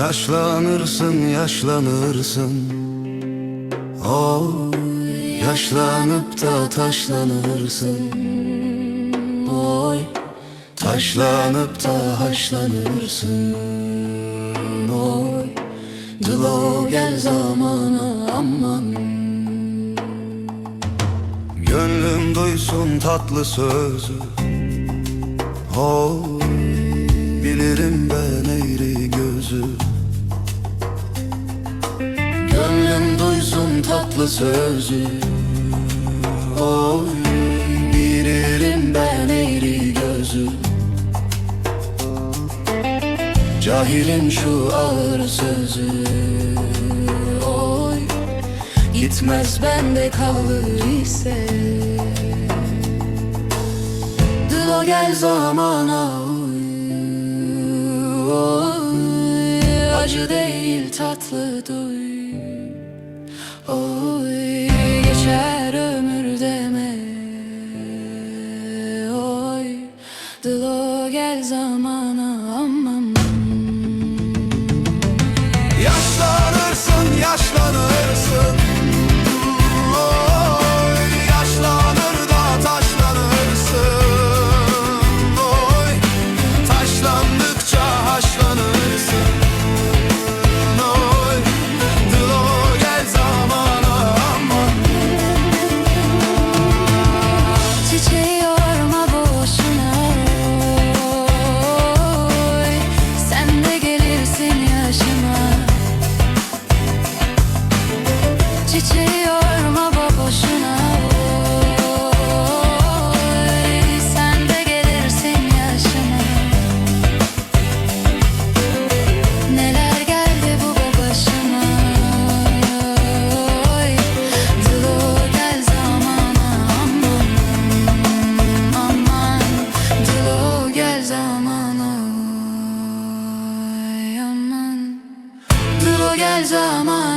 Yaşlanırsın yaşlanırsın. Oh yaşlanıp da taşlanırsın. Oy taşlanıp da haşlanırsın. Oy Dılo gel zamana aman. Gönlüm duysun tatlı sözü. Oh Bilirim ben eğri gözü tatlı sözü. Oy Bilirim ben eğri gözü. Cahilim şu ağır sözü. Oy Gitmez bende kalır ise. Dılo gel zamana uy, oy, Acı değil tatlı duy Oy zamana aman Dılo gel zamana